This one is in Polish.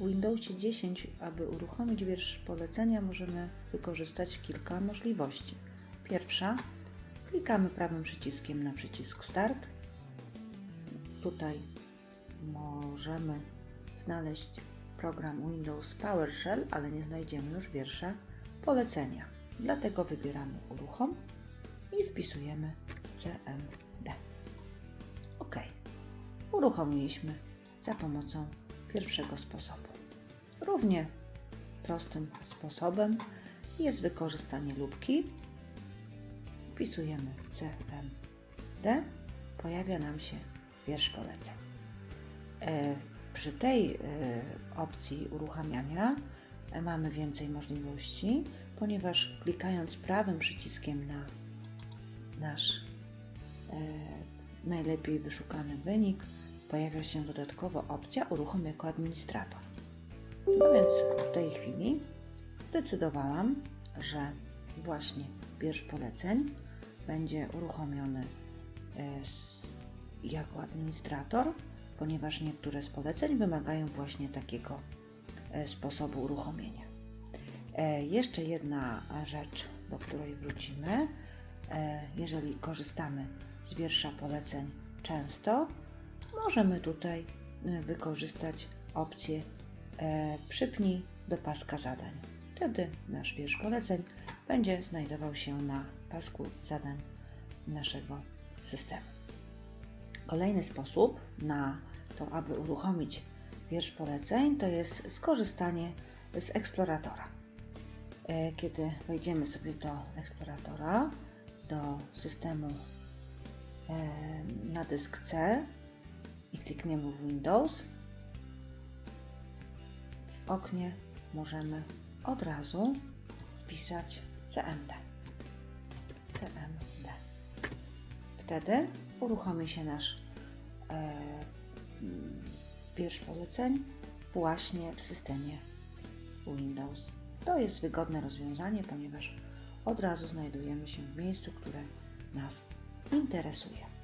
W Windowsie 10, aby uruchomić wiersz polecenia, możemy wykorzystać kilka możliwości. Pierwsza, klikamy prawym przyciskiem na przycisk Start. Tutaj możemy znaleźć program Windows PowerShell, ale nie znajdziemy już wiersza polecenia. Dlatego wybieramy Uruchom i wpisujemy CMD. OK. Uruchomiliśmy za pomocą pierwszego sposobu. Równie prostym sposobem jest wykorzystanie lubki. Wpisujemy CMD. Pojawia nam się wiersz poleceń. Przy tej e, opcji uruchamiania e, mamy więcej możliwości, ponieważ klikając prawym przyciskiem na nasz e, najlepiej wyszukany wynik, pojawia się dodatkowo opcja uruchom jako administrator. No więc w tej chwili zdecydowałam, że właśnie wiersz poleceń będzie uruchomiony e, jako administrator, ponieważ niektóre z poleceń wymagają właśnie takiego e, sposobu uruchomienia. E, Jeszcze jedna rzecz, do której wrócimy. Jeżeli korzystamy z wiersza poleceń często, możemy tutaj e, wykorzystać opcję e, przypnij do paska zadań. Wtedy nasz wiersz poleceń będzie znajdował się na pasku zadań naszego systemu. Kolejny sposób na to, aby uruchomić wiersz poleceń, to jest skorzystanie z eksploratora. E, Kiedy wejdziemy sobie do eksploratora, do systemu na dysk C klikniemy w Windows, w oknie możemy od razu wpisać CMD. CMD. Wtedy uruchomi się nasz e, wiersz poleceń właśnie w systemie Windows. To jest wygodne rozwiązanie, ponieważ od razu znajdujemy się w miejscu, które nas interesuje.